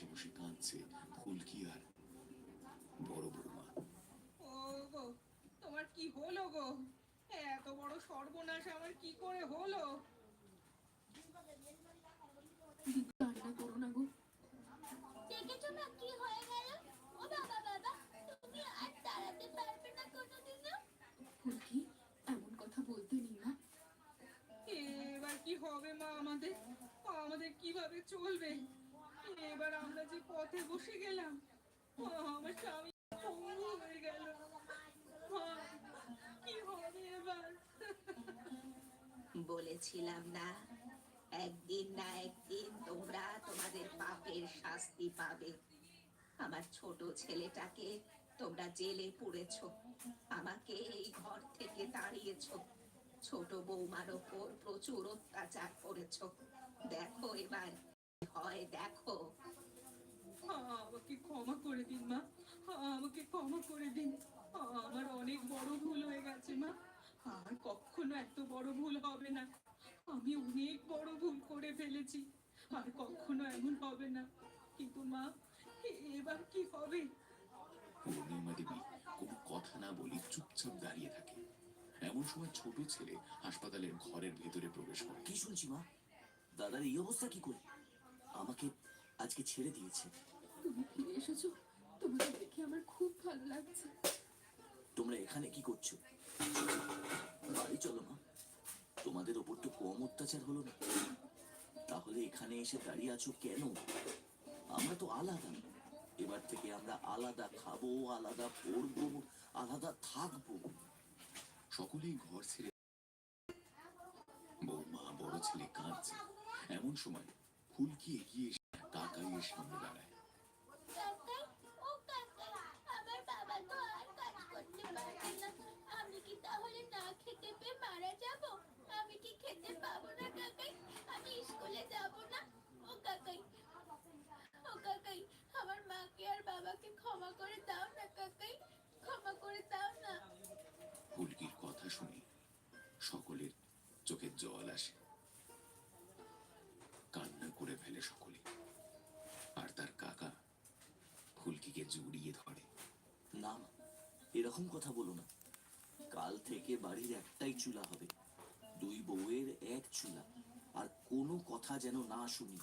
পাশে বসে কাঁদছে। ফুলকি আর? বড় বৌমা। ও গো তোমার কি হলো গো? এত বড় সর্বনাশ আমার কি করে হলো? কান্না করো না গো। দেখেছ মা কি হয়ে গেল? ও বাবা বাবা তুমি আর দাঁড়াতে পারবে না কোনোদিনও। ফুলকি এমন কথা বলতে নেই না এবার কি হবে মা আমাদের? আমাদের কীভাবে চলবে? এবার আমরা যে পথে বসে গেলাম আমার স্বামী পঙ্গু হয়ে গেল। কি হবে এবার? বলেছিলাম না, একদিন না একদিন তোমরা তোমাদের পাপের শাস্তি পাবে। আমার ছোট ছেলেটাকে তোমরা জেলে পুড়েছ, আমাকে এই ঘর থেকে তাড়িয়েছ। ছোট বৌমার ওপর প্রচুর অত্যাচার করেছ। দেখো এবার হয় দেখো। আমাকে ক্ষমা করে দিন মা। আমাকে ক্ষমা করে দিন। আমার অনেক বড় ভুল হয়ে গেছে মা। আর কখনো এত বড় ভুল হবে না। আমি অনেক বড় ভুল করে ফেলেছি। আর কখনো এমন হবে না। কিন্তু মা এবার কি হবে? পূর্ণিমা দেবী কোনো কথা না বলে চুপচাপ দাঁড়িয়ে থাকে। এমন সময় ছোট ছেলে হাসপাতালের ঘরের ভেতরে প্রবেশ করে। কি শুনছি মা? দাদার এই অবস্থা কি করে? আমাকে আজকে ছেড়ে দিয়েছে। তুমি ফিরে এসেছ? তোমাকে দেখে আমার খুব ভালো লাগছে। তোমরা এখানে কি করছ? বাড়ি চলো মা। তোমাদের ওপর তো কম অত্যাচার হলো না। তাহলে এখানে এসে দাঁড়িয়ে আছো কেন? আমরা তো আলাদা। এবার থেকে আমরা আলাদা খাব আলাদা পড়ব আলাদা থাকব। সকলেই ঘর ছেড়ে বৌমা বড় ছেলে কাঁদছে। এমন সময় ফুলকি এগিয়ে এসে কাকাইয়ের সামনে দাঁড়ায়। ও কাকাই আমার বাবা তো আর ফুলকিকে জড়িয়ে ধরে। না, এরকম কথা বলো না। কাল থেকে বাড়ির একটাই চুলা হবে, দুই বউয়ের এক চুলা, আর কোনো কথা যেন না শুনি।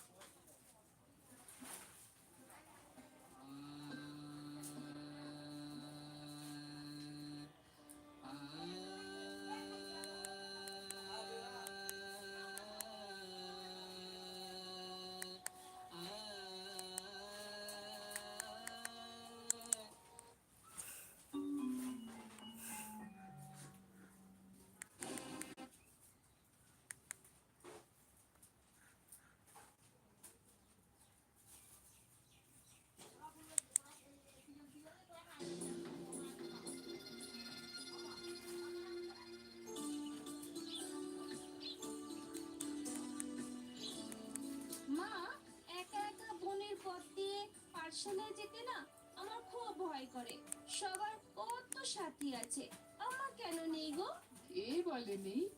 ভয় করে। সবার কত সাথী আছে আমার কেন নেই গো? কে বলে নেই?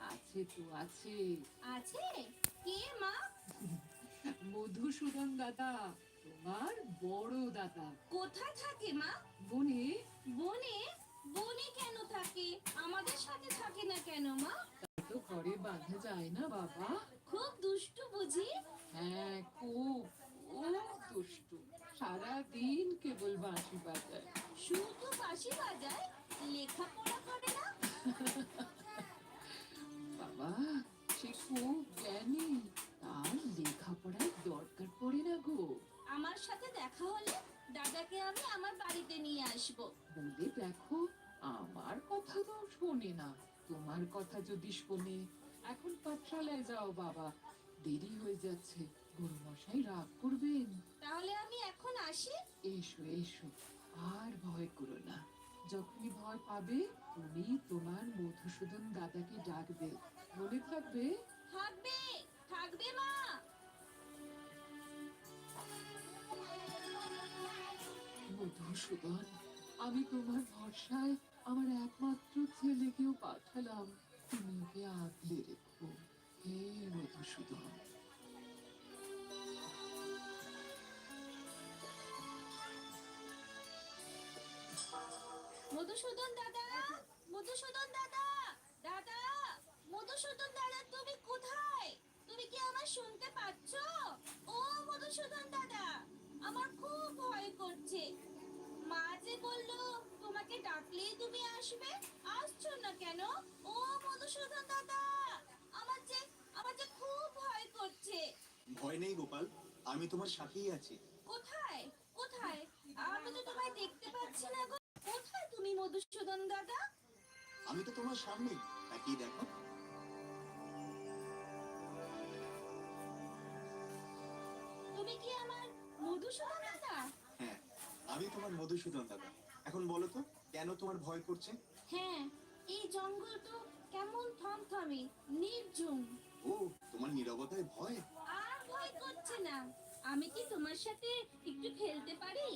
আছে তো আছে। আছে? কে মা? মধুসূদন দাদা তোমার বড় দাদা। কোথায় থাকে মা? বনে। বনে? বনে কেন থাকে? আমাদের সাথে থাকে না কেন মা? তা ঘরে বাঁধা যায় না বাবা। খুব দুষ্টু বুঝি। হ্যাঁ খুব খুব দুষ্টু। সারাদিন বাঁশি বাজায় শুধু বাঁশি বাজায় লেখাপড়া করে না? বাবা সে খুব জ্ঞানী। তার লেখাপড়ার দরকার পড়ে না গো। আমার সাথে দেখা হলে দাদাকে আমি আমার বাড়িতে নিয়ে আসব। বলে দেখো আমার কথা তো শোনে না। তোমার কথা যদি শোনে এখন পাঠশালায় যাও বাবা। দেরি হয়ে যাচ্ছে গুরুমশাই রাগ করবেন। তাহলে আমি এখন আসি। এসো এসো আর ভয় করো না। যখনই ভয় পাবে তুমি তোমার মধুসূদন দাদাকে ডাকবে। মনে থাকবে? থাকবে থাকবে মা। মধুসূদন আমি তোমার ভরসায় আমার একমাত্র ছেলেকেও পাঠালাম। তুমি ওকে আগলে রেখো। হে মধুসূদন। মধুসূদন দাদা মধুসূদন দাদা দাদা মধুসূদন দাদা তুমি কোথায়? তুমি কি আমার শুনতে পাচ্ছ? ও মধুসূদন দাদা আমার খুব ভয় করছে। মা যে বলল তোমাকে ডাকলেই তুমি আসবে? আসছো না কেন? ও মধুসূদন দাদা আমার যে আমার যে খুব ভয় করছে। ভয় নেই গোপাল আমি তোমার সাথেই আছি। কোথায়? কোথায়? আমি তো তোমায় দেখতে পাচ্ছি না গো। তুমি মধুসূদন দাদা? আমি তো তোমার সামনেই তাকিয়ে দেখো। তুমি কি আমার মধুসূদন দাদা? হ্যাঁ আমি তোমার মধুসূদন দাদা। এখন বলো তো কেন তোমার ভয় করছে? হ্যাঁ এই জঙ্গল তো কেমন থমথমে নির্জন ও তোমার নীরবতায় ভয়? আর ভয় করছে না। আমি কি তোমার সাথে একটু খেলতে পারি?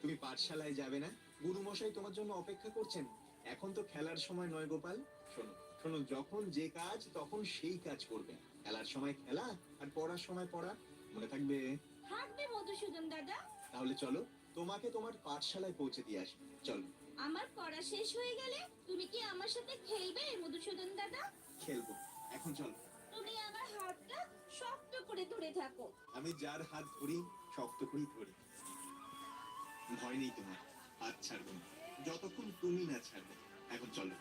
তুমি পাঠশালায় যাবে না? গুরুমশাই তোমার জন্য অপেক্ষা করছেন। এখন তো খেলার সময় নয় গোপাল। শোনো শোনো যখন যে কাজ তখন সেই কাজ করবে। খেলার সময় খেলা আর পড়ার সময় পড়া। মনে থাকবে? থাকবে মধুসূদন দাদা। তাহলে চলো তোমাকে তোমার পাঠশালায় পৌঁছে দিয়ে আসি। চলো। আমার পড়া শেষ হয়ে গেলে তুমি কি আমার সাথে খেলবে মধুসূদন দাদা? খেলব। এখন চলো। তুমি আমার হাতটা শক্ত করে ধরে থাকো। আমি যার হাত ধরি শক্ত করে ধরি। ভয় নেই তোমার। হাত ছাড়বো না। যতক্ষণ তুমি না ছাড়বে এখন চলো।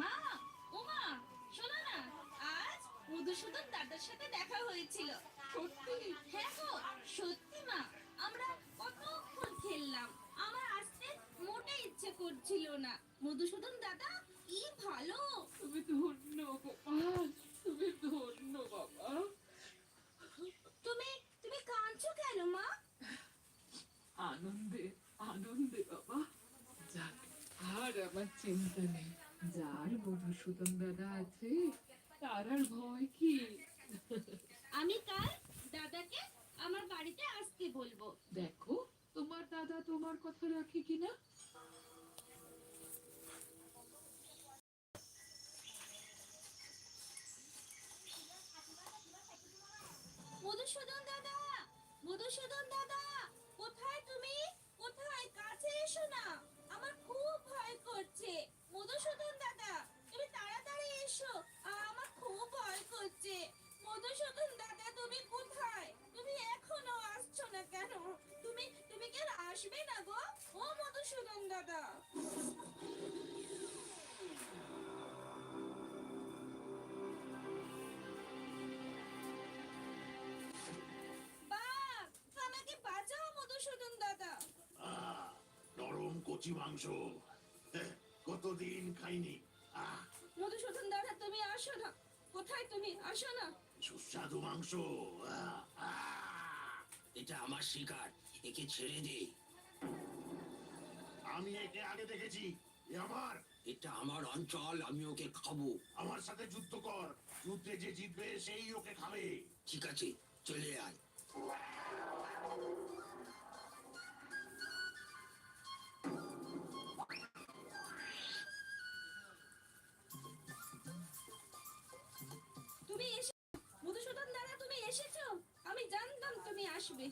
মা ওমা শোনো না আজ মধুসূদন দাদার সাথে দেখা হয়েছিল। সত্যি? হ্যাঁ গো সত্যি মা আমরা কতক্ষণ খেললাম। আমার আসতে মোটে ইচ্ছে করছিল না। মধুসূদন দাদা কি ভালো? তুমি ধন্য গোপাল। তুমি ধন্য বাবা। তুমি তুমি কাঁদছো কেন মা? আনন্দে আনন্দে বাবা। যাক আর আমার চিন্তা নেই। যার মধুসূদন দাদা আছে তার আর ভয় কি? আমি কাল দাদাকে আমার বাড়িতে আসতে বলব। দেখো তোমার দাদা তোমার কথা রাখে কিনা? মধুসূদন দাদা মধুসূদন দাদা কোথায় তুমি? কোথায়? কাছে এসো না। কচি মাংস কতদিন খাইনি আহ মধুসূদন দাদা তুমি আসো না। কোথায় তুমি? আসো না। সুস্বাদু মাংস। এটা আমার শিকার। একে ছেড়ে দে। আমি একে আগে দেখেছি। এ আমার। এটা আমার অঞ্চল আমি ওকে খাব। আমার সাথে যুদ্ধ কর। যুদ্ধে যে জিতবে সেই ওকে খাবে। ঠিক আছে চলে আয়। তুমি এসে মধুসূদন দাদা তুমি এসেছ? আমি জানতাম তুমি আসবে।